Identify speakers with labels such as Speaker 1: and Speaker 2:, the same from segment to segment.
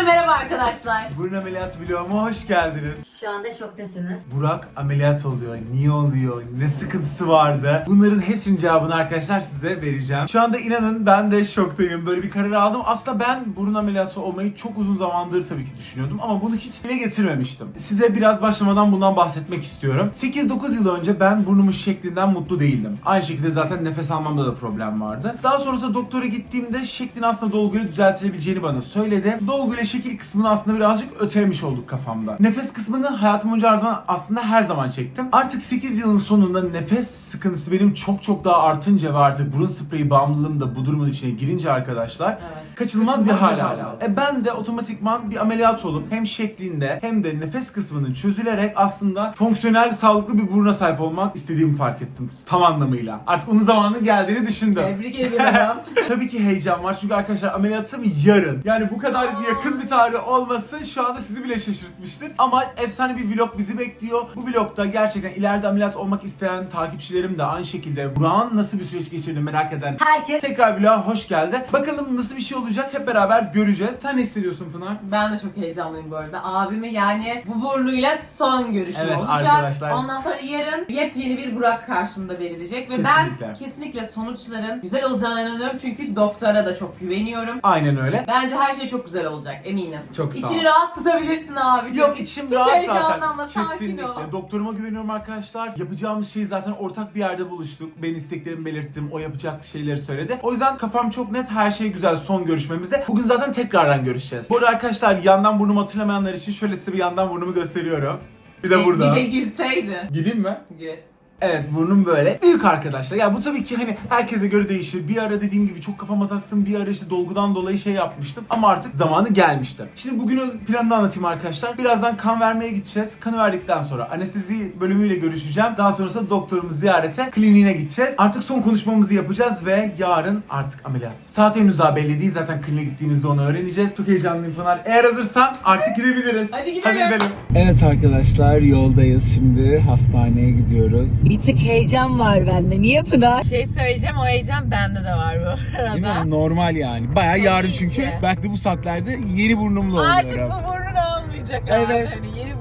Speaker 1: Hepinize merhaba arkadaşlar.
Speaker 2: Burun ameliyatı vloguma hoş geldiniz.
Speaker 3: Şu anda şoktasınız.
Speaker 2: Burak ameliyat oluyor. Niye oluyor? Ne sıkıntısı vardı? Bunların hepsinin cevabını arkadaşlar size vereceğim. Şu anda inanın ben de şoktayım. Böyle bir karar aldım. Aslında ben burun ameliyatı olmayı çok uzun zamandır tabii ki düşünüyordum ama bunu hiç dile getirmemiştim. Size biraz başlamadan bundan bahsetmek istiyorum. 8-9 yıl önce ben burnumun şeklinden mutlu değildim. Aynı şekilde zaten nefes almamda da problem vardı. Daha sonrasında doktora gittiğimde şeklin aslında dolguyla düzeltilebileceğini bana söyledi. Dolguyla şekil kısmını aslında birazcık ötelemiş olduk kafamda. Nefes kısmını hayatım boyunca her zaman aslında her zaman çektim. Artık 8 yılın sonunda nefes sıkıntısı benim çok çok daha artınca ve artık burun spreyi bağımlılığım da bu durumun içine girince arkadaşlar
Speaker 1: Evet.
Speaker 2: kaçınılmaz bir hal aldı. E ben de otomatikman bir ameliyat olup hem şeklinde hem de nefes kısmının çözülerek aslında fonksiyonel sağlıklı bir buruna sahip olmak istediğimi fark ettim tam anlamıyla. Artık onun zamanı geldiğini düşündüm.
Speaker 1: Tebrik ediyorum.
Speaker 2: Tabii ki heyecan var çünkü arkadaşlar ameliyatım yarın. Yani bu kadar yakın bir tarih olması şu anda sizi bile şaşırtmıştır. Ama efsane bir vlog bizi bekliyor. Bu vlogda gerçekten ileride ameliyat olmak isteyen takipçilerim de aynı şekilde Burak'ın nasıl bir süreç geçirdiğini merak eden
Speaker 3: Herkes
Speaker 2: tekrar vloga hoş geldi. Bakalım nasıl bir şey olacak hep beraber göreceğiz. Sen ne hissediyorsun Pınar?
Speaker 1: ben de çok heyecanlıyım bu arada. Abimi yani bu burnuyla son görüşüm
Speaker 2: Evet,
Speaker 1: olacak.
Speaker 2: arkadaşlar.
Speaker 1: Ondan sonra yarın yepyeni bir Burak karşımda belirecek. Ve
Speaker 2: Kesinlikle.
Speaker 1: ben kesinlikle sonuçların güzel olacağına inanıyorum. Çünkü doktora da çok güveniyorum.
Speaker 2: Aynen öyle.
Speaker 1: Bence her şey çok güzel olacak eminim.
Speaker 2: Çok sağ ol.
Speaker 1: İçini rahat tutabilirsin abi.
Speaker 2: Yok içim
Speaker 1: Hiç
Speaker 2: rahat zaten.
Speaker 1: heyecanlanma, sakin
Speaker 2: Kesinlikle.
Speaker 1: ol.
Speaker 2: Doktoruma güveniyorum arkadaşlar. Yapacağımız şeyi zaten ortak bir yerde buluştuk. Ben isteklerimi belirttim. O yapacak şeyleri söyledi. O yüzden kafam çok net. Her şey güzel son görüşmemizde. Bugün zaten tekrardan görüşeceğiz. Bu arada arkadaşlar yandan burnumu hatırlamayanlar için şöyle size bir yandan burnumu gösteriyorum. Bir de burada.
Speaker 1: Bir de gülseydi.
Speaker 2: Gideyim mi?
Speaker 1: Gül.
Speaker 2: Evet burnum böyle. Büyük arkadaşlar. Ya bu tabii ki hani herkese göre değişir. Bir ara dediğim gibi çok kafama taktım. Bir ara işte dolgudan dolayı şey yapmıştım. Ama artık zamanı gelmişti. Şimdi bugünün planını anlatayım arkadaşlar. Birazdan kan vermeye gideceğiz. Kanı verdikten sonra anestezi bölümüyle görüşeceğim. Daha sonrasında doktorumuzu ziyarete kliniğine gideceğiz. Artık son konuşmamızı yapacağız ve yarın artık ameliyat. Saat henüz daha belli değil. Zaten kliniğe gittiğimizde onu öğreneceğiz. Çok heyecanlıyım Pınar. Eğer hazırsan artık gidebiliriz.
Speaker 1: Hadi gidelim.
Speaker 2: Evet arkadaşlar yoldayız. Şimdi hastaneye gidiyoruz.
Speaker 3: Bir tık heyecan var bende. Niye Pınar?
Speaker 1: şey söyleyeceğim o heyecan bende de var bu
Speaker 2: Değil
Speaker 1: arada.
Speaker 2: mi? Normal yani. Baya yarın çünkü.
Speaker 1: ki.
Speaker 2: Belki de bu saatlerde yeni burnumla
Speaker 1: Artık
Speaker 2: oluyorum.
Speaker 1: bu burnun olmayacak
Speaker 2: Evet.
Speaker 1: abi. Hani yeni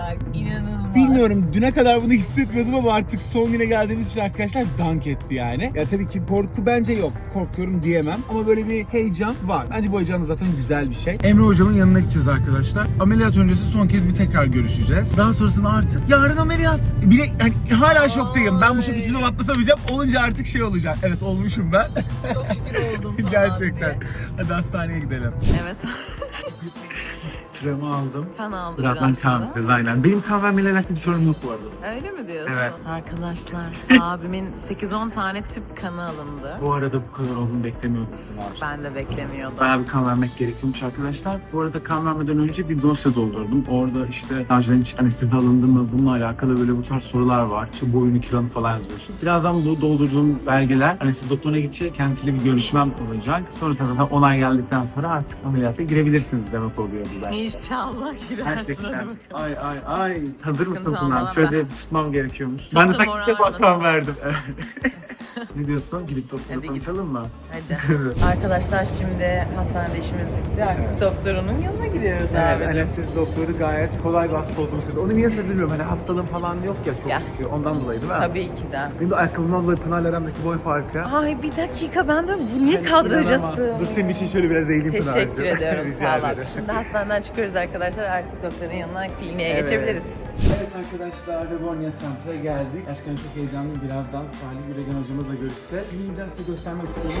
Speaker 1: olacak. İnanılmaz.
Speaker 2: Bilmiyorum düne kadar bunu hissetmiyordum ama artık son güne geldiğimiz için arkadaşlar dank etti yani. Ya tabii ki korku bence yok. Korkuyorum diyemem ama böyle bir heyecan var. Bence bu heyecan da zaten güzel bir şey. Emre hocamın yanına gideceğiz arkadaşlar. Ameliyat öncesi son kez bir tekrar görüşeceğiz. Daha sonrasında artık yarın ameliyat. Bir de yani hala şoktayım. Ben bu şoku hiçbir zaman atlatamayacağım. Olunca artık şey olacak. Evet olmuşum ben.
Speaker 1: Çok şükür oldum
Speaker 2: Gerçekten.
Speaker 1: diye.
Speaker 2: Hadi hastaneye gidelim.
Speaker 4: Evet.
Speaker 2: Sıramı aldım.
Speaker 4: Kan aldıracağım
Speaker 2: Birazdan
Speaker 4: şimdi.
Speaker 2: kan vereceğiz aynen. Benim kan vermeyle alakalı bir sorun yok bu arada.
Speaker 4: Öyle mi diyorsun?
Speaker 2: Evet.
Speaker 4: Arkadaşlar abimin 8-10 tane tüp kanı alındı.
Speaker 2: Bu arada bu kadar olduğunu beklemiyordum.
Speaker 4: Ben de beklemiyordum.
Speaker 2: Bayağı bir kan vermek gerekiyormuş arkadaşlar. Bu arada kan vermeden önce bir dosya doldurdum. Orada işte önceden hiç anestezi alındı mı bununla alakalı böyle bu tarz sorular var. İşte boyunu kilonu falan yazıyorsun. Birazdan bu doldurduğum belgeler anestezi doktoruna gidecek. Kendisiyle bir görüşmem olacak. Sonrasında zaten onay geldikten sonra artık ameliyata girebilirsiniz demek oluyor bu belki.
Speaker 4: İnşallah girersin
Speaker 2: Gerçekten.
Speaker 4: hadi bakalım.
Speaker 2: Ay ay ay. Hazır
Speaker 4: Sıkıntı
Speaker 2: mısın Pınar?
Speaker 4: olmadan
Speaker 2: Şöyle tutmam gerekiyormuş.
Speaker 4: Tuttum,
Speaker 2: ben de
Speaker 4: moral
Speaker 2: tek kan
Speaker 4: olmasın.
Speaker 2: verdim. ne diyorsun? Gidip doktorla
Speaker 4: Hadi
Speaker 2: konuşalım mı?
Speaker 4: Hadi. Arkadaşlar şimdi hastanede işimiz bitti. Artık doktorunun yanına gidiyoruz
Speaker 2: Evet,
Speaker 4: abicim.
Speaker 2: anestezi doktoru gayet kolay bir hasta olduğumu söyledi. Onu niye söyledi bilmiyorum. Hani hastalığım falan yok ya çok
Speaker 4: Ya.
Speaker 2: şükür. Ondan dolayı değil mi?
Speaker 4: Tabii ki de.
Speaker 2: Benim de ayakkabımdan dolayı Pınar'la aramdaki boy farkı.
Speaker 4: Ay bir dakika ben de bu niye
Speaker 2: Hani
Speaker 4: kadrajası?
Speaker 2: inanamazsın. Dur senin için şöyle biraz eğileyim Pınar'cığım.
Speaker 4: Teşekkür ediyorum
Speaker 2: Rica
Speaker 4: sağ olun.
Speaker 2: ederim.
Speaker 4: Şimdi hastaneden çıkıyoruz arkadaşlar. Artık doktorun yanına kliniğe
Speaker 2: Evet.
Speaker 4: geçebiliriz.
Speaker 2: Evet arkadaşlar Rebornia Center'a geldik. Gerçekten çok heyecanlıyım. Birazdan Salih Üregen hocamızla görüşeceğiz. Biraz size göstermek istiyorum.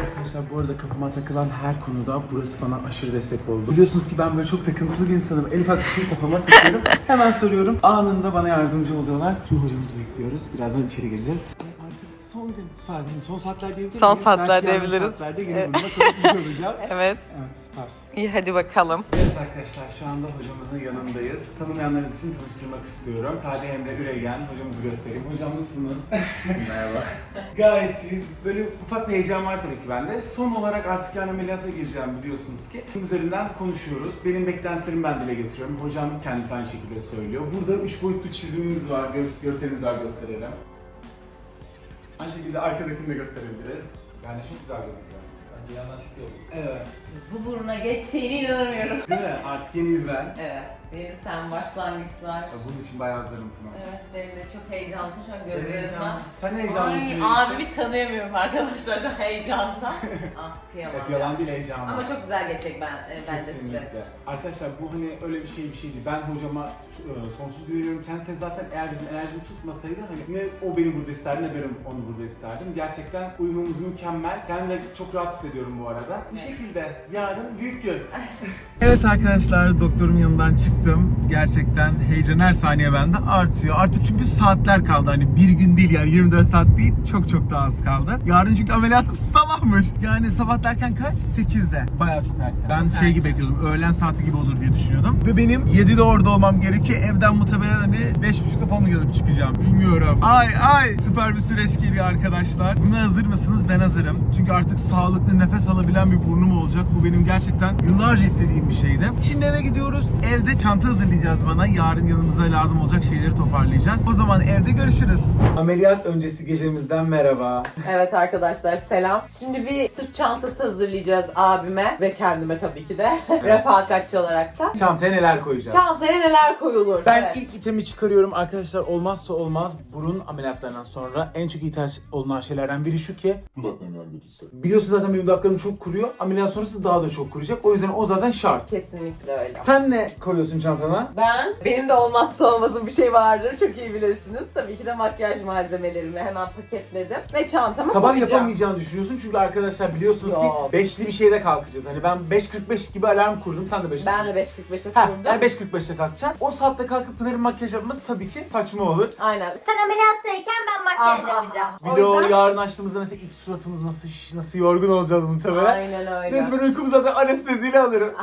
Speaker 2: Arkadaşlar bu arada kafama takılan her konuda burası bana aşırı destek oldu. Biliyorsunuz ki ben böyle çok takıntılı bir insanım. En ufak bir şey kafama takıyorum. Hemen soruyorum. Anında bana yardımcı oluyorlar. Şimdi hocamızı bekliyoruz. Birazdan içeri gireceğiz. Son gün, saat, yani son saatler diyebiliriz.
Speaker 4: Son
Speaker 2: miyiz?
Speaker 4: saatler
Speaker 2: Belki
Speaker 4: diyebiliriz.
Speaker 2: saatlerde yeni bölüme kapatmış olacağım.
Speaker 4: Evet.
Speaker 2: Evet süper.
Speaker 4: İyi hadi bakalım.
Speaker 2: Evet arkadaşlar şu anda hocamızın yanındayız. Tanımayanlarınız için tanıştırmak istiyorum. Salih Emre Üregen hocamızı göstereyim. Hocam nasılsınız? Merhaba. Gayet iyiyiz. Böyle ufak bir heyecan var tabii ki bende. Son olarak artık yani ameliyata gireceğim biliyorsunuz ki. Bunun üzerinden konuşuyoruz. Benim beklentilerimi ben dile getiriyorum. Hocam kendisi aynı şekilde söylüyor. Burada üç boyutlu çizimimiz var. Gö- görselimiz var gösterelim. Aynı şekilde arkadakini de gösterebiliriz. Bence çok güzel gözüküyor.
Speaker 5: Bence yandan çok iyi oldu.
Speaker 2: Evet.
Speaker 1: Bu buruna geçeceğine inanamıyorum.
Speaker 2: Değil mi? Artık yeni bir ben.
Speaker 1: Evet, yeni sen başlangıçlar.
Speaker 2: Ya Bunun için bayağı hazırım Pınar.
Speaker 1: Evet, benim de çok heyecanlısın şu an gözlerimden.
Speaker 2: Sen heyecanlı mısın?
Speaker 1: Ay,
Speaker 2: benim
Speaker 1: abimi tanıyamıyorum arkadaşlar şu an heyecandan. ah kıyamam.
Speaker 2: Evet yalan değil heyecanlı.
Speaker 1: Ama çok güzel geçecek ben, e, bence süreç.
Speaker 2: Kesinlikle. Arkadaşlar bu hani öyle bir şey bir şeydi. Ben hocama e, sonsuz güveniyorum. Kendisi zaten eğer bizim enerjimi tutmasaydı hani ne o beni burada isterdi ne ben onu burada isterdim. Gerçekten uyumumuz mükemmel. Ben de çok rahat hissediyorum bu arada. Bu şekilde yarın büyük gün. Evet arkadaşlar doktorun yanından çıktım. Gerçekten heyecan her saniye bende artıyor. Artık çünkü saatler kaldı. Hani bir gün değil yani 24 saat değil çok çok daha az kaldı. Yarın çünkü ameliyatım sabahmış. Yani sabah derken kaç? 8'de. Bayağı çok erken. Ben şey gibi bekliyordum. Öğlen saati gibi olur diye düşünüyordum. Ve benim 7'de orada olmam gerekiyor. Evden muhtemelen hani 5.30'da falan uyanıp çıkacağım. Bilmiyorum. Ay ay süper bir süreç geliyor arkadaşlar. Buna hazır mısınız? Ben hazırım. Çünkü artık sağlıklı nefes alabilen bir burnum olacak. Bu benim gerçekten yıllarca istediğim bir şeydi. Şimdi eve gidiyoruz. Evde çanta hazırlayacağız bana. Yarın yanımıza lazım olacak şeyleri toparlayacağız. O zaman evde görüşürüz. Ameliyat öncesi gecemizden merhaba.
Speaker 4: Evet arkadaşlar selam. Şimdi bir sırt çantası hazırlayacağız abime ve kendime tabii ki de. Refakatçi olarak da.
Speaker 2: Çantaya neler koyacağız?
Speaker 4: Çantaya neler koyulur?
Speaker 2: Ben
Speaker 4: Evet.
Speaker 2: ilk itemi çıkarıyorum arkadaşlar. Olmazsa olmaz burun ameliyatlarından sonra en çok ihtiyaç olunan şeylerden biri şu ki
Speaker 6: Kulaklarından birisi.
Speaker 2: biliyorsun zaten benim dudaklarım çok kuruyor. Ameliyat sonrası daha da çok kuruyacak. O yüzden o zaten şart.
Speaker 4: Kesinlikle öyle.
Speaker 2: Sen ne koyuyorsun çantana?
Speaker 4: Ben, benim de olmazsa olmazım bir şey vardır. Çok iyi bilirsiniz. Tabii ki de makyaj malzemelerimi hemen paketledim. Ve çantama
Speaker 2: Sabah
Speaker 4: koyacağım.
Speaker 2: yapamayacağını düşünüyorsun çünkü arkadaşlar biliyorsunuz
Speaker 4: Yok.
Speaker 2: ki beşli bir şeyde kalkacağız. Hani ben 5.45 gibi alarm kurdum. Sen de 5.45.
Speaker 4: Ben de 5.45'e
Speaker 2: Ha,
Speaker 4: kurdum.
Speaker 2: yani 5.45'te kalkacağız. O saatte kalkıp Pınar'ın makyaj yapması tabii ki saçma olur.
Speaker 4: Aynen.
Speaker 7: Sen ameliyattayken ben makyaj
Speaker 4: Ah, ah,
Speaker 7: yapacağım.
Speaker 4: O
Speaker 2: Bir de o
Speaker 4: yüzden-
Speaker 2: yarın açtığımızda mesela ilk suratımız nasıl şiş, nasıl yorgun olacağız muhtemelen.
Speaker 4: Aynen öyle.
Speaker 2: Neyse ben uykumu zaten anesteziyle alırım.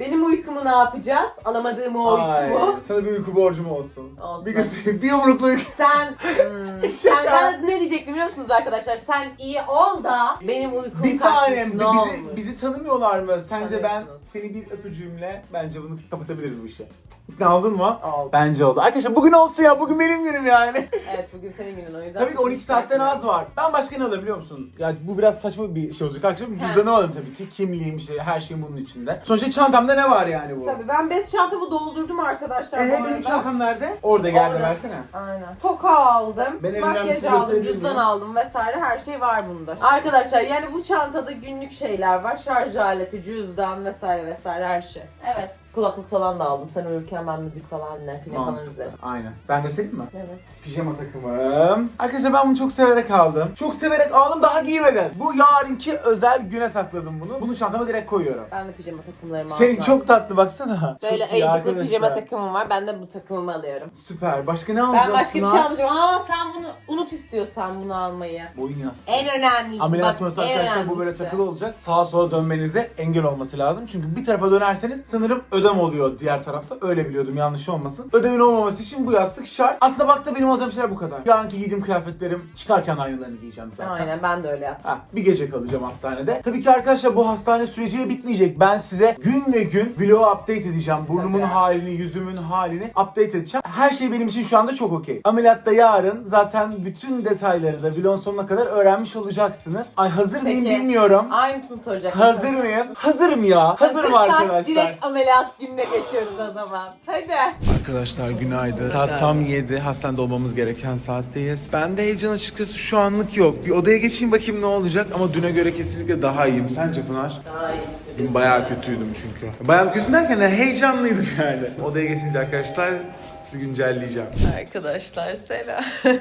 Speaker 4: Benim uykumu ne yapacağız? Alamadığım o
Speaker 2: Ay,
Speaker 4: uykumu.
Speaker 2: sana bir uyku borcum olsun.
Speaker 4: Olsun.
Speaker 2: Bir, göz, bir yumruklu uyku.
Speaker 4: Sen, hmm, sen ben ne diyecektim biliyor musunuz arkadaşlar? Sen iyi ol da benim uykum
Speaker 2: Bir
Speaker 4: kaçmış.
Speaker 2: tanem
Speaker 4: ne
Speaker 2: bizi,
Speaker 4: olmuş?
Speaker 2: bizi tanımıyorlar mı? Sence ben
Speaker 4: Tanıyorsunuz.
Speaker 2: seni bir öpücüğümle bence bunu kapatabiliriz bu işi. İkna oldun mu?
Speaker 4: Oldu.
Speaker 2: Bence oldu. Arkadaşlar bugün olsun ya. Bugün benim günüm yani.
Speaker 4: Evet bugün senin günün o yüzden.
Speaker 2: tabii ki
Speaker 4: sesini
Speaker 2: 12 saatten az var. Ben başka ne alırım biliyor musun? Ya bu biraz saçma bir şey olacak arkadaşlar. Cüzdanı alırım tabii ki. Kimliğim işte her şeyim bunun içinde. Sonuçta çantamda ne var yani bu?
Speaker 4: Tabii ben bez çantamı doldurdum arkadaşlar
Speaker 2: Ee,
Speaker 4: bu arada.
Speaker 2: benim çantam nerede? Orada gel de
Speaker 4: Orada.
Speaker 2: versene.
Speaker 4: Aynen. Toka aldım,
Speaker 2: Ben en
Speaker 4: makyaj
Speaker 2: önemlisini
Speaker 4: aldım, cüzdan
Speaker 2: miyim?
Speaker 4: aldım vesaire her şey var bunda. Arkadaşlar yani bu çantada günlük şeyler var. Şarj aleti, cüzdan vesaire vesaire her şey. Evet. Kulaklık falan da aldım. Sen uyurken ben müzik falan ne film falan
Speaker 2: Mantıklı.
Speaker 4: izlerim.
Speaker 2: Aynen. Ben göstereyim mi?
Speaker 4: Evet.
Speaker 2: Pijama takımım. Arkadaşlar ben bunu çok severek aldım. Çok severek aldım daha giymedim. Bu yarınki özel güne sakladım bunu. Bunu çantama direkt koyuyorum.
Speaker 4: Ben de pijama takımlarımı aldım.
Speaker 2: Senin çok tatlı baksana.
Speaker 4: Böyle
Speaker 2: Çok iyi
Speaker 4: ayıcıklı
Speaker 2: arkadaşlar.
Speaker 4: pijama takımım var. Ben de bu takımımı alıyorum.
Speaker 2: Süper. Başka ne alacağız?
Speaker 4: Ben başka bir şey almayacağım. Aa sen bunu unut istiyorsan bunu almayı.
Speaker 2: Boyun yastığı.
Speaker 4: En önemlisi.
Speaker 2: Ameliyat
Speaker 4: bak,
Speaker 2: sonrası
Speaker 4: en
Speaker 2: arkadaşlar bu böyle
Speaker 4: önemlisi.
Speaker 2: takılı olacak. Sağa sola dönmenize engel olması lazım. Çünkü bir tarafa dönerseniz sanırım ödem oluyor diğer tarafta. Öyle biliyordum yanlış olmasın. Ödemin olmaması için bu yastık şart. Aslında bak da benim alacağım şeyler bu kadar. Yarınki giydiğim kıyafetlerim çıkarken aynılarını giyeceğim zaten.
Speaker 4: Aynen ben de öyle yaptım.
Speaker 2: Ha, bir gece kalacağım hastanede. Tabii ki arkadaşlar bu hastane süreciyle bitmeyecek. Ben size gün ve gün vlogu update edeceğim. Burnumun
Speaker 4: Tabii.
Speaker 2: halini, yüzümün halini update edeceğim. Her şey benim için şu anda çok okey. Ameliyatta yarın zaten bütün detayları da vlogun sonuna kadar öğrenmiş olacaksınız. Ay hazır mıyım
Speaker 4: Peki.
Speaker 2: bilmiyorum.
Speaker 4: Aynısını soracak.
Speaker 2: Hazır mıyım? Hazırım ya. Hazırım
Speaker 4: Hazırsak
Speaker 2: arkadaşlar.
Speaker 4: direkt ameliyat gününe geçiyoruz o zaman. Hadi.
Speaker 2: Arkadaşlar günaydın. Saat tam 7. Hastanede olmamız gereken saatteyiz. Ben de heyecan açıkçası şu anlık yok. Bir odaya geçeyim bakayım ne olacak ama düne göre kesinlikle daha iyiyim. Sence Pınar?
Speaker 4: Daha iyisi.
Speaker 2: Dün bayağı kötüydüm çünkü. Bayağı kötü derken yani heyecanlıydım yani. Odaya geçince arkadaşlar sizi güncelleyeceğim.
Speaker 4: Arkadaşlar selam.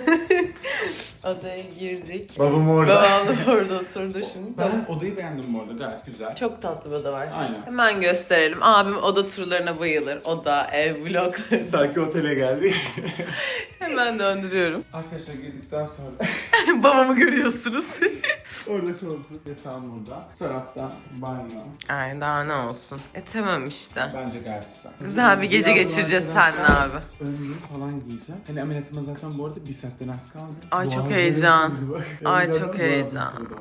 Speaker 4: Odaya girdik.
Speaker 2: Babam orada.
Speaker 4: Babam da orada oturdu şimdi.
Speaker 2: Ben odayı beğendim bu arada gayet güzel.
Speaker 4: Çok tatlı bir oda var.
Speaker 2: Aynen.
Speaker 4: Hemen gösterelim. Abim oda turlarına bayılır. Oda, ev, vlogları.
Speaker 2: Sanki otele geldik.
Speaker 4: Hemen döndürüyorum.
Speaker 2: arkadaşlar girdikten sonra
Speaker 4: Babamı görüyorsunuz.
Speaker 2: Orada koltuk, yatağım burada. Bu tarafta banyo.
Speaker 4: Ay daha ne olsun. E tamam işte.
Speaker 2: Bence gayet güzel.
Speaker 4: Güzel bir gece
Speaker 2: Birazdan
Speaker 4: geçireceğiz
Speaker 2: arkadaşlar
Speaker 4: seninle abi.
Speaker 2: Önlüğü falan giyeceğim. Hani ameliyatıma zaten bu arada bir saatten az kaldı.
Speaker 4: Ay, çok
Speaker 2: Boğazlarım
Speaker 4: heyecan.
Speaker 2: kurudu bak.
Speaker 4: Ay, çok heyecan.
Speaker 2: kurudu.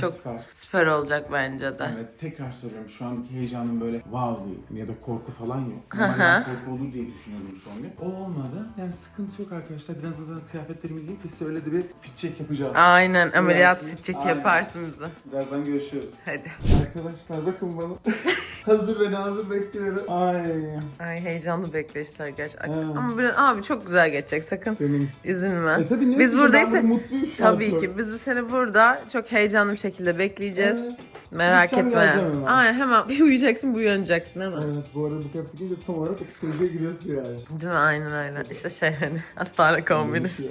Speaker 4: Çok
Speaker 2: Süper.
Speaker 4: süper olacak bence de.
Speaker 2: Evet tekrar soruyorum şu anki heyecanım böyle wow değil Hani ya da korku falan yok.
Speaker 4: Hı
Speaker 2: Normalde
Speaker 4: hı.
Speaker 2: korku olur diye düşünüyordum son gün. O olmadı. Yani sıkıntı yok arkadaşlar. Biraz da kıyafetlerimi giyip biz öyle de bir fit check yapacağım.
Speaker 4: Aynen ameliyat fit check
Speaker 2: Aynen.
Speaker 4: yaparsın bize.
Speaker 2: Birazdan görüşürüz.
Speaker 4: Hadi.
Speaker 2: Arkadaşlar bakın bana. hazır ve nazır bekliyorum. Ay.
Speaker 4: Ay heyecanlı bekleşler gerçekten.
Speaker 2: Evet.
Speaker 4: Ama biraz abi çok güzel geçecek sakın
Speaker 2: Senin.
Speaker 4: üzülme.
Speaker 2: E tabii ne
Speaker 4: Biz
Speaker 2: yapacağım?
Speaker 4: buradaysa-
Speaker 2: Ben burada mutluyum şu an
Speaker 4: Tabii ki biz bu sene burada çok heyecanlı bir şekilde bekleyeceğiz.
Speaker 2: Evet.
Speaker 4: Merak etme.
Speaker 2: geleceğim hemen.
Speaker 4: Aynen hemen bir uyuyacaksın bir uyanacaksın mi?
Speaker 2: Evet bu arada bu kıyafet giyince tam olarak o psikolojiye giriyorsun yani.
Speaker 4: Değil mi? Aynen aynen. İşte şey hani hastane kombini.
Speaker 2: Değişiyor.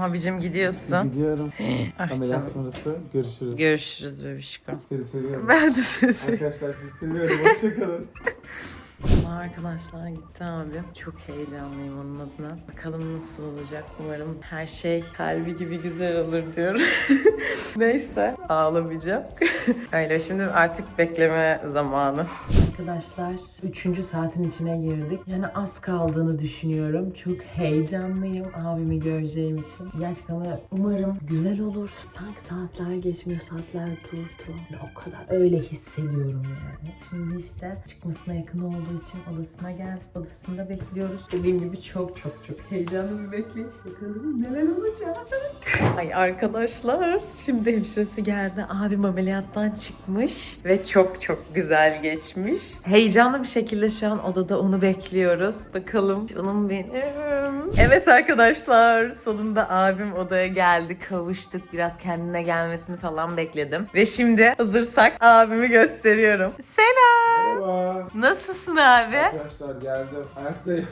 Speaker 4: Abicim gidiyorsun.
Speaker 2: Gidiyorum.
Speaker 4: Ay
Speaker 2: Ameliyat
Speaker 4: canım.
Speaker 2: sonrası görüşürüz.
Speaker 4: Görüşürüz bebişko.
Speaker 2: Seni seviyorum.
Speaker 4: Ben de seviyorum.
Speaker 2: Arkadaşlar sizi seviyorum. Hoşçakalın.
Speaker 4: Arkadaşlar gitti abi. Çok heyecanlıyım onun adına. Bakalım nasıl olacak. Umarım her şey kalbi gibi güzel olur diyorum. Neyse ağlamayacağım. Öyle şimdi artık bekleme zamanı. Arkadaşlar 3. saatin içine girdik. Yani az kaldığını düşünüyorum. Çok heyecanlıyım abimi göreceğim için. Gerçekten umarım güzel olur. Sanki saatler geçmiyor, saatler durdu. O kadar öyle hissediyorum yani. Şimdi işte çıkmasına yakın olduğu için odasına geldik. Odasında bekliyoruz. Dediğim gibi çok çok çok heyecanlı bir bekleyiş. Bakalım neler olacak. Ay arkadaşlar şimdi hemşiresi geldi. Abim ameliyattan çıkmış ve çok çok güzel geçmiş. Heyecanlı bir şekilde şu an odada onu bekliyoruz. Bakalım canım benim. Evet arkadaşlar sonunda abim odaya geldi. Kavuştuk. Biraz kendine gelmesini falan bekledim. Ve şimdi hazırsak abimi gösteriyorum. Selam.
Speaker 2: Merhaba.
Speaker 4: Nasılsın abi?
Speaker 2: Arkadaşlar geldim. Ayaktayım.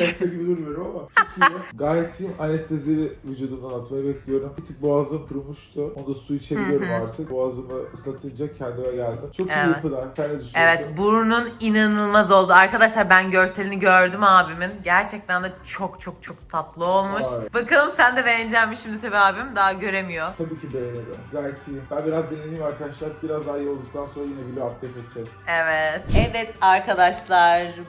Speaker 2: Ayakta gibi durmuyorum ama çok iyi. Gayet iyiyim. Anestezi vücudumdan atmayı bekliyorum. Bir tık boğazım kurumuştu. Onu da su içebiliyorum artık. Boğazımı ıslatınca kendime geldim. Çok iyi
Speaker 4: Evet.
Speaker 2: yapılar. Sen ne düşünüyorsun?
Speaker 4: Evet burnun inanılmaz oldu. Arkadaşlar ben görselini gördüm abimin. Gerçekten de çok çok çok tatlı olmuş.
Speaker 2: Ay.
Speaker 4: Bakalım sen de beğenecek misin şimdi tabii abim daha göremiyor.
Speaker 2: Tabii ki beğenirim. Gayet iyiyim. Ben biraz dinleneyim arkadaşlar. Biraz daha iyi olduktan sonra yine video update edeceğiz.
Speaker 4: Evet. Evet arkadaşlar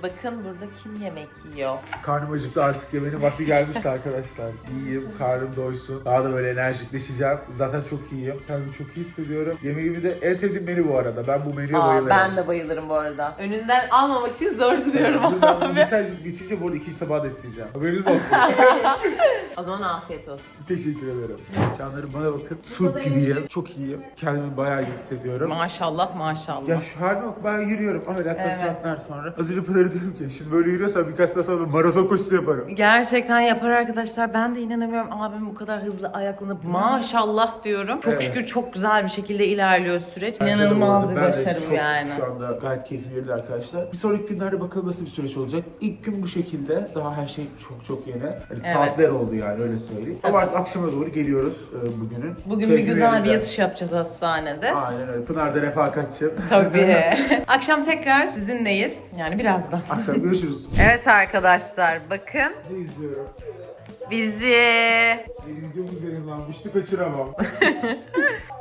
Speaker 4: bakın burada kim yemek yiyor?
Speaker 2: Karnım acıktı artık yemeğinin vakti gelmişti arkadaşlar. İyiyim, karnım doysun. Daha da böyle enerjikleşeceğim. Zaten çok iyiyim. Kendimi çok iyi hissediyorum. Yemeğimi de en sevdiğim menü bu arada. Ben bu menüye
Speaker 4: Aa,
Speaker 2: bayılırım.
Speaker 4: ben de bayılırım bu arada. Önünden almamak için zor duruyorum
Speaker 2: Evet, ben bunu
Speaker 4: abi.
Speaker 2: Bitince, bitince bu arada ikinci tabağı da isteyeceğim. Haberiniz olsun.
Speaker 4: O zaman afiyet olsun.
Speaker 2: Teşekkür ederim. Canlarım bana bakın. Turp gibiyim. Çok iyiyim. Kendimi bayağı iyi hissediyorum.
Speaker 4: Maşallah maşallah.
Speaker 2: Ya şu halime bak ben yürüyorum ameliyattan
Speaker 4: Evet.
Speaker 2: saatler sonra. Az önce Pınar'a diyorum ki şimdi böyle yürüyorsam birkaç saat sonra maraton koşusu yaparım.
Speaker 4: Gerçekten yapar arkadaşlar. Ben de inanamıyorum abim bu kadar hızlı ayaklanıp maşallah diyorum. Çok
Speaker 2: Evet.
Speaker 4: şükür çok güzel bir şekilde ilerliyor süreç.
Speaker 2: Bence de
Speaker 4: İnanılmaz bir
Speaker 2: ben de
Speaker 4: başarı bu
Speaker 2: çok
Speaker 4: yani.
Speaker 2: Şu anda gayet keyifli yerinde arkadaşlar. Bir sonraki günlerde bakalım nasıl bir süreç olacak. İlk gün bu şekilde. Daha her şey çok çok yeni. Hani saatler oldu yani öyle söyleyeyim. Ama artık akşama doğru geliyoruz e, bugünün.
Speaker 4: Bugün bir
Speaker 2: Keyfim
Speaker 4: güzel bir
Speaker 2: yerinde.
Speaker 4: yatış yapacağız hastanede.
Speaker 2: Aynen öyle. Pınar da refakatçim.
Speaker 4: Tabii. Akşam tekrar sizinleyiz. Yani birazdan.
Speaker 2: Akşam görüşürüz.
Speaker 4: Evet arkadaşlar bakın
Speaker 2: Ne izliyorum?
Speaker 4: bizi
Speaker 2: Bir videom yayınlanmıştı kaçıramam.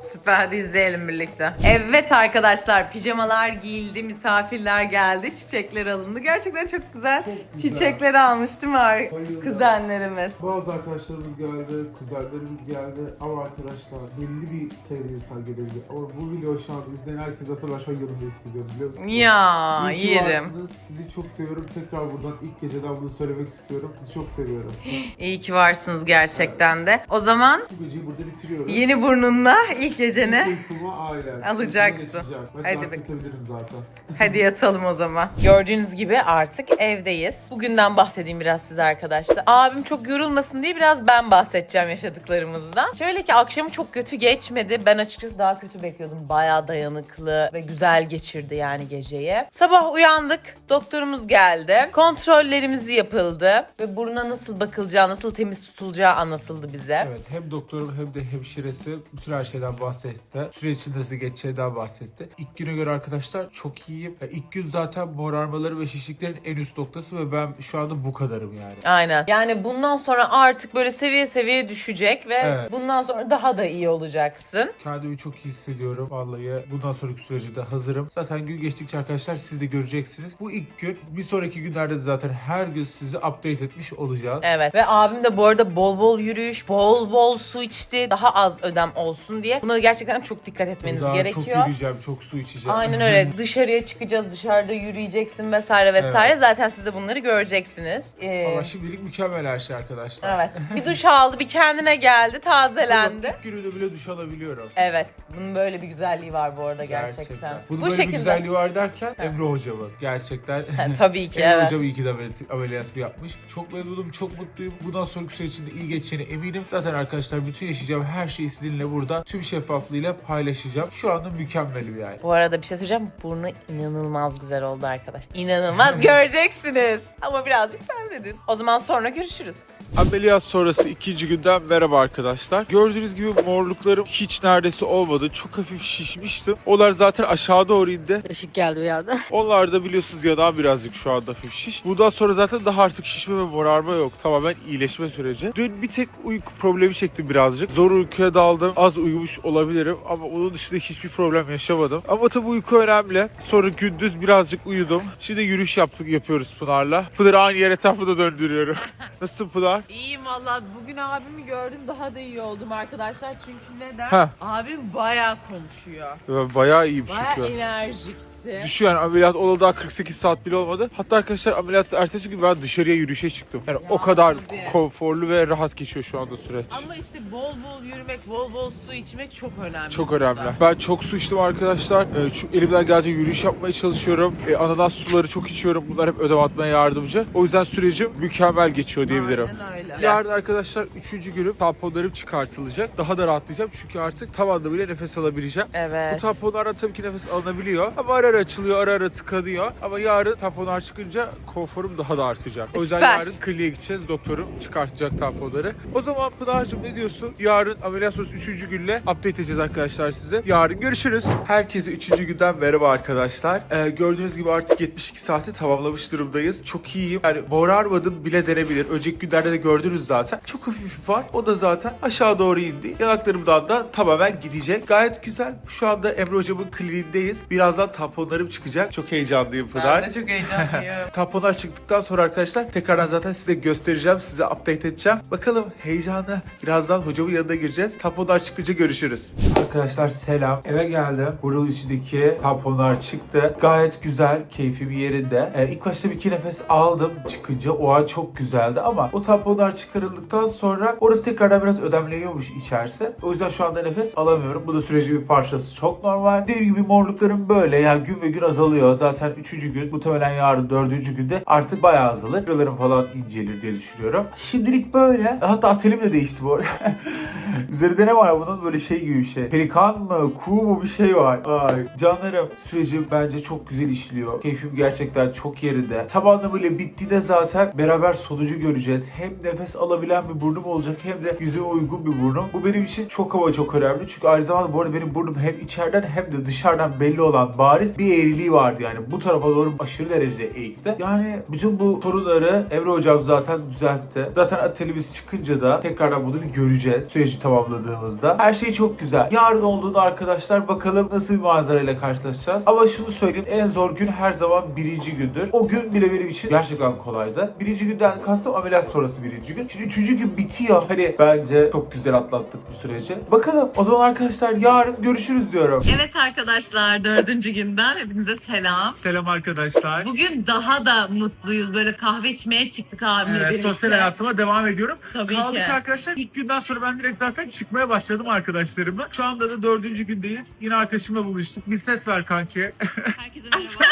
Speaker 4: süper hadi izleyelim birlikte. Evet arkadaşlar pijamalar giyildi, misafirler geldi, çiçekler alındı. Gerçekten çok güzel,
Speaker 2: güzel.
Speaker 4: çiçekler almış değil mi ar-
Speaker 2: Bayıldım.
Speaker 4: kuzenlerimiz?
Speaker 2: Bazı arkadaşlarımız geldi, kuzenlerimiz geldi ama arkadaşlar belli bir seviyeye insan gelebilir. Ama bu video şu anda izleyen herkes aslında ben şu an yanımda hissediyorum biliyor musunuz?
Speaker 4: Ya
Speaker 2: İyi
Speaker 4: yerim.
Speaker 2: varsınız. Sizi çok seviyorum. Tekrar buradan ilk geceden bunu söylemek istiyorum. Sizi çok seviyorum.
Speaker 4: İyi ki varsınız gerçekten de. O zaman
Speaker 2: Bu geceyi burada bitiriyoruz.
Speaker 4: yeni burnunla ilk geceni
Speaker 2: Uykumu aynen.
Speaker 4: Alacaksın.
Speaker 2: Geçeceğim.
Speaker 4: Hadi
Speaker 2: Hadi
Speaker 4: bak-
Speaker 2: yatabilirim zaten.
Speaker 4: Hadi yatalım o zaman. Gördüğünüz gibi artık evdeyiz. Bugünden bahsedeyim biraz size arkadaşlar. Abim çok yorulmasın diye biraz ben bahsedeceğim yaşadıklarımızdan. Şöyle ki akşamı çok kötü geçmedi. Ben açıkçası daha kötü bekliyordum. Bayağı dayanıklı ve güzel geçirdi yani geceyi. Sabah uyandık. Doktorumuz geldi. Kontrollerimiz yapıldı. Ve buruna nasıl bakılacağı, nasıl temiz tutulacağı anlatıldı bize.
Speaker 2: Evet hem doktorum hem de hemşiresi bütün her şeyden bahsetti. Süreç için nasıl geçeceğinden bahsetti. İlk güne göre arkadaşlar çok iyiyim. Ya İlk gün zaten morarmaları ve şişliklerin en üst noktası ve ben şu anda bu kadarım yani.
Speaker 4: Aynen. Yani bundan sonra artık böyle seviye seviye düşecek ve
Speaker 2: Evet.
Speaker 4: bundan sonra daha da iyi olacaksın.
Speaker 2: Kendimi çok iyi hissediyorum. Vallahi bundan sonraki sürece de hazırım. Zaten gün geçtikçe arkadaşlar siz de göreceksiniz. Bu ilk gün bir sonraki günlerde de zaten her gün sizi update etmiş olacağız.
Speaker 4: Evet ve abi Abim de bu arada bol bol yürüyüş, bol bol su içti. Daha az ödem olsun diye. Buna gerçekten çok dikkat etmeniz
Speaker 2: Daha
Speaker 4: gerekiyor.
Speaker 2: çok yürüyeceğim, çok su içeceğim.
Speaker 4: Aynen öyle. Dışarıya çıkacağız, dışarıda yürüyeceksin vesaire vesaire. Zaten siz de bunları göreceksiniz. Ee,
Speaker 2: Ama şimdilik mükemmel her şey arkadaşlar.
Speaker 4: evet. Bir duş aldı, bir kendine geldi, tazelendi.
Speaker 2: İlk gününde bile duş alabiliyorum.
Speaker 4: Evet. Bunun böyle bir güzelliği var bu arada gerçekten.
Speaker 2: Bunun
Speaker 4: Bu
Speaker 2: böyle bir
Speaker 4: şekilde.
Speaker 2: güzelliği var derken Emre hocamın. Gerçekten.
Speaker 4: Tabii ki
Speaker 2: Emre
Speaker 4: evet.
Speaker 2: hocam iyi ki de ameliyat- ameliyatı yapmış. Çok memnunum, çok mutluyum. Bundan sonraki süreç içinde iyi geçeceğine eminim. Zaten arkadaşlar bütün yaşayacağım her şeyi sizinle burada tüm şeffaflığıyla paylaşacağım. Şu anda mükemmelim yani.
Speaker 4: Bu arada bir şey söyleyeceğim. Burnu inanılmaz güzel oldu arkadaş. İnanılmaz göreceksiniz. Ama birazcık sabredin. O zaman sonra görüşürüz.
Speaker 2: Ameliyat sonrası ikinci günden merhaba arkadaşlar. Gördüğünüz gibi morluklarım hiç neredeyse olmadı. Çok hafif şişmiştim. Onlar zaten aşağı doğru indi.
Speaker 3: Işık geldi bir anda.
Speaker 2: Onlar da biliyorsunuz yanağım birazcık şu anda hafif şiş. Bundan sonra zaten daha artık şişme ve morarma yok. Tamamen iyileşme süreci. Dün bir tek uyku problemi çektim birazcık. Zor uykuya daldım. Az uyumuş olabilirim ama onun dışında hiçbir problem yaşamadım. Ama tabii uyku önemli. Sonra gündüz birazcık uyudum. Şimdi yürüyüş yaptık yapıyoruz Pınar'la. Pınar'ı aynı yer etrafında döndürüyorum. Nasılsın Pınar?
Speaker 1: İyiyim valla. Bugün abimi gördüm daha da iyi oldum arkadaşlar. Çünkü neden?
Speaker 2: Heh.
Speaker 1: Abim bayağı konuşuyor.
Speaker 2: Ben bayağı iyiyim
Speaker 1: Bayağı
Speaker 2: şükür.
Speaker 1: enerjiksin.
Speaker 2: Düşüyor yani ameliyat olalı daha 48 saat bile olmadı. Hatta arkadaşlar ameliyat ertesi gün ben dışarıya yürüyüşe çıktım. Yani o kadar
Speaker 1: abi.
Speaker 2: konforlu ve rahat geçiyor şu anda süreç.
Speaker 1: Ama işte bol bol yürümek, bol bol su içmek çok önemli.
Speaker 2: Çok önemli. Ben çok su içtim arkadaşlar. Ee, Şu elimden geldiği yürüyüş yapmaya çalışıyorum. Ee, ananas suları çok içiyorum. Bunlar hep ödem atmaya yardımcı. O yüzden sürecim mükemmel geçiyor diyebilirim.
Speaker 1: Aynen öyle.
Speaker 2: Yarın arkadaşlar üçüncü günüm tamponlarım çıkartılacak. Daha da rahatlayacağım çünkü artık tam anlamıyla nefes alabileceğim. Bu
Speaker 4: Evet.
Speaker 2: tamponlardan tabii ki nefes alınabiliyor. Ama ara ara açılıyor, ara ara tıkanıyor. Ama yarın tamponlar çıkınca konforum daha da artacak. O yüzden
Speaker 4: Süper.
Speaker 2: yarın kliniğe gideceğiz. Doktorum çıkartacak tamponları. O zaman Pınar'cığım ne diyorsun? Yarın ameliyat sonrası 3. günle update edeceğiz arkadaşlar size. Yarın görüşürüz. Herkese 3. günden merhaba arkadaşlar. Ee, gördüğünüz gibi artık 72 saati tamamlamış durumdayız. Çok iyiyim. Yani morarmadım bile denebilir. Önceki günlerde de gördünüz zaten. Çok hafif var. O da zaten aşağı doğru indi. Yanaklarımdan da tamamen gidecek. Gayet güzel. Şu anda Emre hocamın kliniğindeyiz. Birazdan tamponlarım çıkacak. Çok heyecanlıyım Pınar.
Speaker 1: Ben de çok heyecanlıyım.
Speaker 2: Tamponlar çıktıktan sonra arkadaşlar tekrardan zaten size göstereceğim, size update edeceğim. Bakalım heyecanlı. Birazdan hocamın yanına gireceğiz. Tamponlar çıkınca görüşürüz. Arkadaşlar selam. Eve geldim. Burun içindeki tamponlar çıktı. Gayet güzel, keyfim yerinde. Ee, ilk başta bir iki nefes aldım çıkınca. O an çok güzeldi ama o tamponlar çıkarıldıktan sonra orası tekrardan biraz ödemleniyormuş içerisi. O yüzden şu anda nefes alamıyorum. Bu da sürecin bir parçası. Çok normal. Dediğim gibi morluklarım böyle. Yani gün ve gün azalıyor. Zaten üçüncü gün, muhtemelen yarın dördüncü günde artık bayağı azalır. Şuralarım falan incelir diye düşünüyorum. Şimdilik böyle. Hatta atelim de değişti bu arada. Üzerinde ne var bunun? Böyle şey gibi bir şey. Pelikan mı? Kuğu mu bir şey var. Ay. Canlarım sürecim bence çok güzel işliyor. Keyfim gerçekten çok yerinde. Tam anlamıyla bittiğinde zaten beraber sonucu göreceğiz. Hem nefes alabilen bir burnum olacak hem de yüzüme uygun bir burnum. Bu benim için çok ama çok önemli. Çünkü aynı zamanda bu arada benim burnum hem içeriden hem de dışarıdan belli olan bariz bir eğriliği vardı yani. Bu tarafa doğru aşırı derecede eğikti. Yani bütün bu sorunları Emre hocam zaten düzeltti. Zaten atelimiz çıkınca da tekrardan bunu bir göreceğiz. Süreci tamamladığımızda. Her şey çok güzel. Yarın olduğunda arkadaşlar bakalım nasıl bir manzarayla karşılaşacağız. Ama şunu söyleyeyim en zor gün her zaman birinci gündür. O gün bile benim için gerçekten kolaydı. Birinci günden kastım ameliyat sonrası birinci gün. Şimdi üçüncü gün bitiyor. Hani bence çok güzel atlattık bu süreci. Bakalım o zaman arkadaşlar yarın görüşürüz diyorum.
Speaker 5: Evet arkadaşlar dördüncü günden hepinize selam.
Speaker 2: Selam arkadaşlar.
Speaker 5: Bugün daha da mutluyuz. Böyle kahve içmeye çıktık abimle
Speaker 2: Evet,
Speaker 5: birlikte.
Speaker 2: sosyal hayatıma devam ediyorum.
Speaker 5: Tabii
Speaker 2: Kaldık
Speaker 5: ki.
Speaker 2: arkadaşlar. İlk günden sonra ben direkt zaten çıkmaya başladım arkadaşlarımla. Şu anda da dördüncü gündeyiz. Yine arkadaşımla buluştuk. Bir ses ver kanki.
Speaker 6: Herkese merhaba.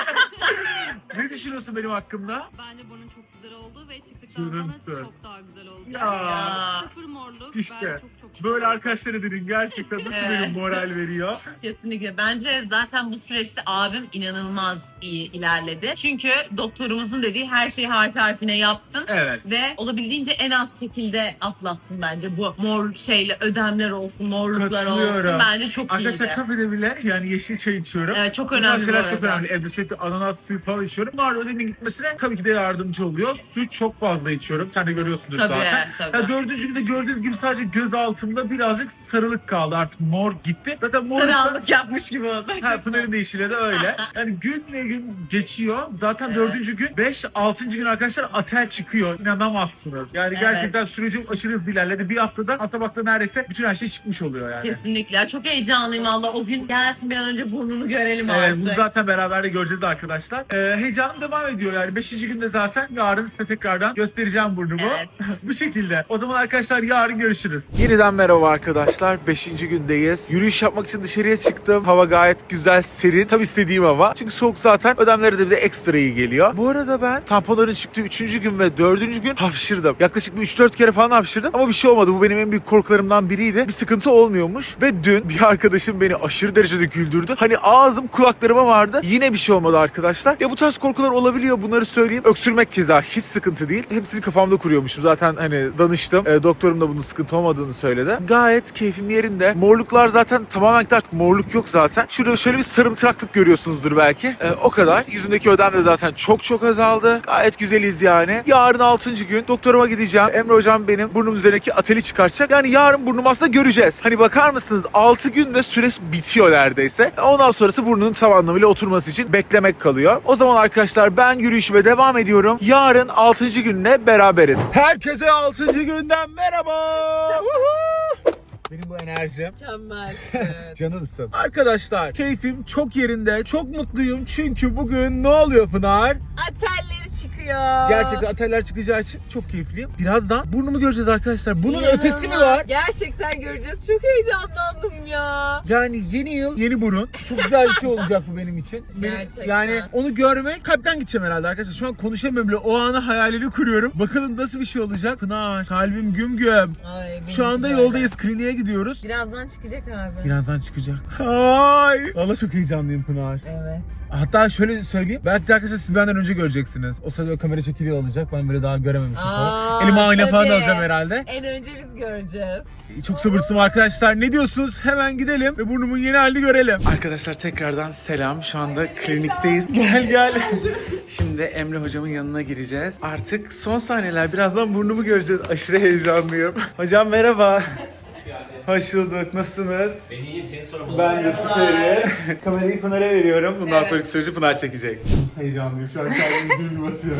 Speaker 2: ne düşünüyorsun benim hakkımda?
Speaker 6: Bence burnun çok güzel oldu ve çıktıktan
Speaker 2: Canımsın.
Speaker 6: sonra çok daha güzel olacak.
Speaker 2: Ya.
Speaker 6: Yani sıfır morluk.
Speaker 2: İşte,
Speaker 6: Ben çok çok güzel
Speaker 2: Böyle
Speaker 6: oldum.
Speaker 2: arkadaşlar edinin gerçekten nasıl
Speaker 5: Evet.
Speaker 2: benim moral veriyor.
Speaker 5: Kesinlikle. Bence zaten bu süreçte abim inanılmaz iyi ilerledi. Çünkü doktorumuzun dediği her şeyi harfi harfine yaptın.
Speaker 2: Evet.
Speaker 5: Ve olabildiğince en az şekilde atlattın bence bu mor şeyle ödemler olsun, morluklar
Speaker 2: Katılıyorum.
Speaker 5: olsun. Bence çok
Speaker 2: Arkadaşlar
Speaker 5: iyiydi.
Speaker 2: kafede bile yani yeşil çay içiyorum.
Speaker 5: Evet çok önemli bu
Speaker 2: şeyler
Speaker 5: arada.
Speaker 2: çok önemli. Evde sürekli ananas suyu falan içiyorum. Da ödemin gitmesine tabii ki de yardımcı oluyor. Su çok fazla içiyorum. Sen de görüyorsundur
Speaker 5: Tabii,
Speaker 2: zaten.
Speaker 5: tabii.
Speaker 2: Ya dördüncü günde gördüğünüz gibi sadece göz altımda birazcık sarılık kaldı. Artık mor gitti. Zaten mor
Speaker 5: Sarı yapmış gibi oldu.
Speaker 2: Ha, Pınar'ın deyişiyle de öyle. Yani gün ve gün geçiyor. Zaten dördüncü gün, beş, altıncı gün arkadaşlar atel çıkıyor. İnanamazsınız. Yani
Speaker 5: Evet.
Speaker 2: gerçekten sürecim aşırı hızlı ilerledi. Bir haftada Asabak'ta neredeyse bütün her şey çıkmış oluyor yani.
Speaker 5: Kesinlikle. Çok heyecanlıyım valla. O gün gelsin bir an önce burnunu görelim
Speaker 2: Evet
Speaker 5: artık.
Speaker 2: bunu zaten beraber de göreceğiz arkadaşlar. Ee, heyecanım devam ediyor yani. Beşinci günde zaten yarın size tekrardan göstereceğim burnumu.
Speaker 5: Evet.
Speaker 2: Bu şekilde. O zaman arkadaşlar yarın görüşürüz. Yeniden merhaba arkadaşlar. Beşinci gündeyiz. Yürüyüş yapmak için dışarıya çıktım. Hava gayet güzel, serin. Tabii istediğim hava. Çünkü soğuk zaten ödemlere de bir de ekstra iyi geliyor. Bu arada ben tamponların çıktığı üçüncü gün ve dördüncü gün hapşırdım. Yaklaşık bir 3-4 kere falan hapşırdım. Ama bir şey olmadı. Bu benim en büyük korkularımdan biriydi. Bir sıkıntı olmuyormuş. Ve dün bir arkadaşım beni aşırı derecede güldürdü. Hani ağzım kulaklarıma vardı. Yine bir şey olmadı arkadaşlar. Ya bu tarz korkular olabiliyor. Bunları söyleyeyim. Öksürmek keza hiç sıkıntı değil. Hepsini kafamda kuruyormuşum. Zaten hani danıştım. E, doktorum da bunun sıkıntı olmadığını söyledi. Gayet keyfim yerinde. Morluklar zaten tamamen artık morluk yok zaten. Şurada şöyle bir sarımtıraklık görüyorsunuzdur belki. E, o kadar. Yüzümdeki ödem de zaten çok çok azaldı. Gayet güzeliz yani. Yarın 6. gün doktoruma gideceğim. Emre hocam benim burnum üzerindeki ateli çıkartacak. Yani yarın burnum aslında göreceğiz. Hani bakar mısınız 6 günde süreç bitiyor neredeyse. Ondan sonrası burnun tam anlamıyla oturması için beklemek kalıyor. O zaman arkadaşlar ben yürüyüşüme devam ediyorum. Yarın 6. günle beraberiz. Herkese 6. günden merhaba. Benim bu enerjim
Speaker 4: Mükemmel.
Speaker 2: Canımsın. Arkadaşlar keyfim çok yerinde. Çok mutluyum çünkü bugün ne oluyor Pınar?
Speaker 4: Atelleri çıkıyor.
Speaker 2: Gerçekten ateller çıkacağı için çok keyifliyim. Birazdan burnumu göreceğiz arkadaşlar. Bunun
Speaker 4: İnanılmaz.
Speaker 2: ötesi mi var?
Speaker 4: Gerçekten göreceğiz. Çok heyecanlandım ya.
Speaker 2: Yani yeni yıl, yeni burun. Çok güzel bir şey olacak bu benim için. Benim-
Speaker 4: Gerçekten.
Speaker 2: yani onu görmek kalpten gideceğim herhalde arkadaşlar. Şu an konuşamıyorum bile. O anı hayalini kuruyorum. Bakalım nasıl bir şey olacak. Pınar, kalbim güm güm.
Speaker 4: Ay,
Speaker 2: Şu anda yoldayız. Kliniğe gidiyoruz.
Speaker 4: Birazdan çıkacak abi.
Speaker 2: Birazdan çıkacak. Ay! Valla çok heyecanlıyım Pınar.
Speaker 4: Evet.
Speaker 2: Hatta şöyle söyleyeyim. Belki de arkadaşlar siz benden önce göreceksiniz. O sırada kamera çekiliyor olacak. Ben böyle daha görememişim falan. Elime ayna falan alacağım herhalde.
Speaker 4: En önce biz göreceğiz.
Speaker 2: Çok sabırsızım arkadaşlar. Ne diyorsunuz? Hemen gidelim ve burnumun yeni halini görelim. Arkadaşlar tekrardan selam. Şu anda klinikteyiz. Gel gel. Şimdi Emre hocamın yanına gireceğiz. Artık son saniyeler. Birazdan burnumu göreceğiz. Aşırı heyecanlıyım. Hocam merhaba. Hoş bulduk. Nasılsınız? Ben iyiyim. Seni sormalı. Ben de süperim. Kamerayı Pınar'a veriyorum. Bundan sonraki süreci Pınar çekecek. Nasıl heyecanlıyım. Şu an kalbim gül basıyor.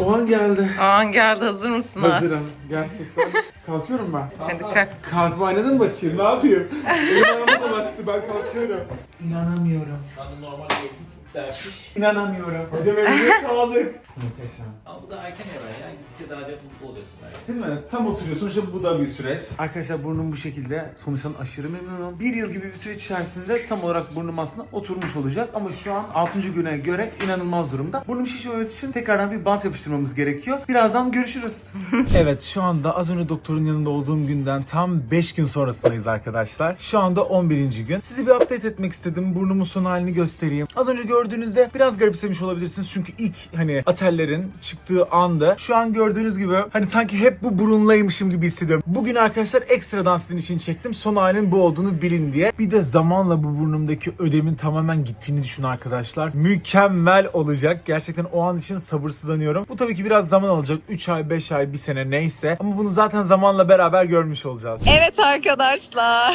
Speaker 2: O an geldi.
Speaker 4: An geldi hazır mısın?
Speaker 2: Hazırım. Gerçekten. Kalkıyorum ben.
Speaker 4: Hadi kalk.
Speaker 2: Kalkma aynada mı bakayım? Ne yapayım? Elim ayağıma dolaştı. Ben kalkıyorum. İnanamıyorum. Şu anda normal İnanamıyorum. Hocam eline sağlık. Muhteşem.
Speaker 8: Ama bu da erken evren ya. Gittikçe daha da mutlu oluyorsun belki.
Speaker 2: Değil mi? Tam oturuyor. Sonuçta bu da bir süreç. Arkadaşlar burnum bu şekilde. Sonuçtan aşırı memnunum. Bir yıl gibi bir süreç içerisinde tam olarak burnum aslında oturmuş olacak. Ama şu an 6. güne göre inanılmaz durumda. Burnum şişmemesi için tekrardan bir bant yapıştırmamız gerekiyor. Birazdan görüşürüz. evet şu anda az önce doktorun yanında olduğum günden tam 5 gün sonrasındayız arkadaşlar. Şu anda 11. gün. Sizi bir update etmek istedim. Burnumun son halini göstereyim. Az önce gördüğünüzde biraz garipsemiş olabilirsiniz. Çünkü ilk hani atellerin çıktığı anda şu an gördüğünüz gibi hani sanki hep bu burunlaymışım gibi hissediyorum. Bugün arkadaşlar ekstradan sizin için çektim. Son halinin bu olduğunu bilin diye. Bir de zamanla bu burnumdaki ödemin tamamen gittiğini düşünün arkadaşlar. Mükemmel olacak. Gerçekten o an için sabırsızlanıyorum. Bu tabii ki biraz zaman alacak. 3 ay, 5 ay, 1 sene neyse. Ama bunu zaten zamanla beraber görmüş olacağız.
Speaker 4: Evet arkadaşlar.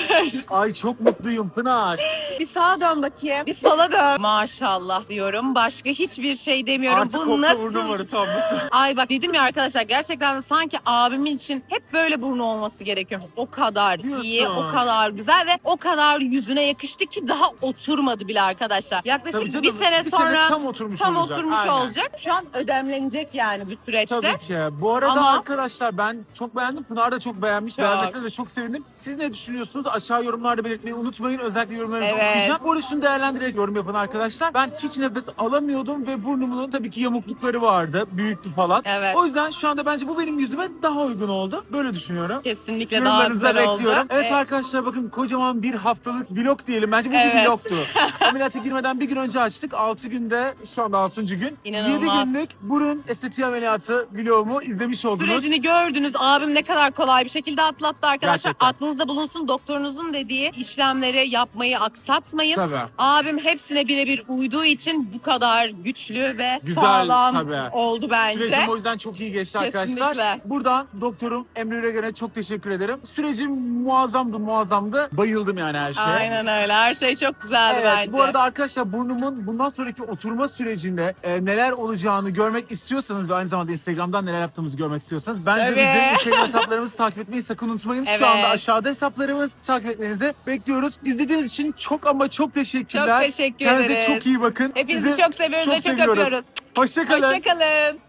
Speaker 2: Ay çok mutluyum Pınar.
Speaker 5: Bir sağa dön bakayım. Bir sola dön. Maşallah diyorum. Başka hiçbir şey demiyorum.
Speaker 2: Artık
Speaker 5: Bu
Speaker 2: kokla
Speaker 5: nasıl?
Speaker 2: burnum var tam nasıl?
Speaker 5: Ay bak dedim ya arkadaşlar gerçekten sanki abimin için hep böyle burnu olması gerekiyor. O kadar
Speaker 2: Diyorsun.
Speaker 5: iyi, o kadar güzel ve o kadar yüzüne yakıştı ki daha oturmadı bile arkadaşlar. Yaklaşık
Speaker 2: canım,
Speaker 5: bir sene sonra
Speaker 2: tam oturmuş
Speaker 5: tam
Speaker 2: olacak.
Speaker 5: oturmuş
Speaker 2: Aynen.
Speaker 5: olacak. Şu an ödemlenecek yani bu süreçte.
Speaker 2: Tabii ki. Bu arada
Speaker 5: Ama-
Speaker 2: arkadaşlar ben çok beğendim. Pınar da çok beğenmiş.
Speaker 5: Çok.
Speaker 2: Beğenmesine de çok sevindim. Siz ne düşünüyorsunuz? Aşağı yorumlarda belirtmeyi unutmayın. Özellikle yorumlarınızı
Speaker 5: Evet.
Speaker 2: okuyacağım. Bu arada şunu değerlendirerek yorum yapın arkadaşlar. Ben hiç nefes alamıyordum ve burnumun tabii ki yamuklukları vardı. Büyüktü falan.
Speaker 5: Evet.
Speaker 2: O yüzden şu anda bence bu benim yüzüme daha uygun oldu. Böyle düşünüyorum.
Speaker 5: Kesinlikle daha güzel oldu.
Speaker 2: bekliyorum. Evet
Speaker 5: Ee,
Speaker 2: arkadaşlar bakın kocaman bir haftalık vlog diyelim. Bence bu
Speaker 5: Evet.
Speaker 2: bir vlogtu. Ameliyata girmeden bir gün önce açtık. 6 günde şu anda 6. gün.
Speaker 5: İnanılmaz.
Speaker 2: 7 günlük burun estetiği ameliyatı vlogumu izlemiş oldunuz.
Speaker 5: Sürecini gördünüz. Abim ne kadar kolay bir şekilde atlattı arkadaşlar.
Speaker 2: Gerçekten.
Speaker 5: Aklınızda bulunsun doktorunuzun dediği işlemleri yapmayı aksatmayın.
Speaker 2: Tabii.
Speaker 5: Abim hepsine birebir uydu
Speaker 4: olduğu için bu kadar güçlü ve
Speaker 2: Güzel,
Speaker 4: sağlam
Speaker 2: tabii.
Speaker 4: oldu bence.
Speaker 2: Sürecim o yüzden çok iyi geçti
Speaker 4: Kesinlikle.
Speaker 2: arkadaşlar. Buradan doktorum Emre Üregen'e çok teşekkür ederim. Sürecim muazzamdı muazzamdı. Bayıldım yani her şeye.
Speaker 4: Aynen öyle. Her şey çok güzeldi
Speaker 2: Evet,
Speaker 4: bence.
Speaker 2: bu arada arkadaşlar burnumun bundan sonraki oturma sürecinde e, neler olacağını görmek istiyorsanız ve aynı zamanda Instagram'dan neler yaptığımızı görmek istiyorsanız bence
Speaker 4: Evet.
Speaker 2: bizim Instagram hesaplarımızı takip etmeyi sakın unutmayın.
Speaker 4: Evet.
Speaker 2: Şu anda aşağıda hesaplarımız takip etmenizi bekliyoruz. İzlediğiniz için çok ama çok teşekkürler.
Speaker 4: Çok teşekkür
Speaker 2: Kendinize
Speaker 4: ederiz.
Speaker 2: çok iyi bakın.
Speaker 4: Hepinizi
Speaker 2: Sizi
Speaker 4: çok seviyoruz ve çok
Speaker 2: seviyoruz.
Speaker 4: öpüyoruz.
Speaker 2: Hoşçakalın.
Speaker 4: Hoşçakalın.